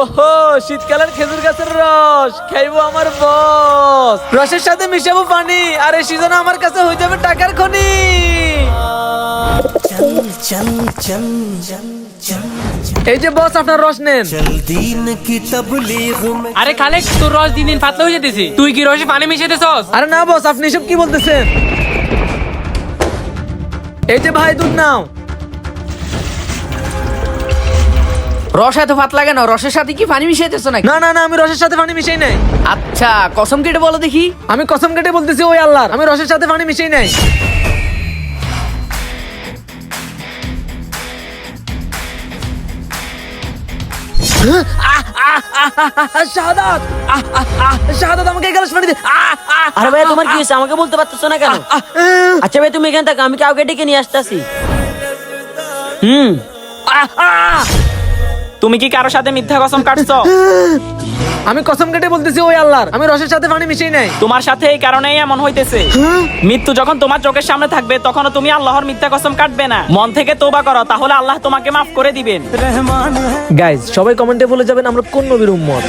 ওহো শীতকালের খেজুর গাছের রস। খাইবো আমার বস। রসের সাথে মিশাবো পানি আর এই সিজনে আমার কাছে হয়ে যাবে টাকার খনি। এই যে বস আপনার রস নেন। আরে খালেক তোর রস দিন দিন পাতলা হয়ে যেতেছি। তুই কি রসে পানি মিশাইতেছস আরে না বস আপনি এসব কি বলতেছেন? এই যে ভাই দুধ নাও। রস এত পাতলা কেন রসের সাথে কি পানি মিশাইতেছো নাকি? না না না আমি রসের সাথে পানি মিশাই নাই। আচ্ছা কসম কেটে বলো দেখি। আমি কসম কেটে বলতেছি ওই আল্লাহর। আমি রসের সাথে পানি মিশাই নাই। শাহাদাত! শাহাদাত আমাকে এক গ্লাস পানি দে। আহ, আহ, আরে ভাই তোমার কি হয়েছে? আমাকে বলতে পারতেছো না কেন? আচ্ছা ভাই তুমি এখানে থাকো আমি কাউকে ডেকে নিয়ে আসতেছি। হুম। আহ। তুমি কি কারোর সাথে মিথ্যা কসম কাটছো? আমি কসম কেটে বলতেছি ওই আল্লাহর। আমি রসের সাথে পানি মিশিয়ে নাই। তোমার সাথে এই কারণেই এমন হইতেছে। মৃত্যু যখন তোমার চোখের সামনে থাকবে তখনও তুমি আল্লাহর মিথ্যা কসম কাটবে না। মন থেকে তোবা করো তাহলে আল্লাহ তোমাকে মাফ করে দিবেন। গাইজ সবাই কমেন্টে বলে যাবেন আমরা কোন নবীর উম্মত।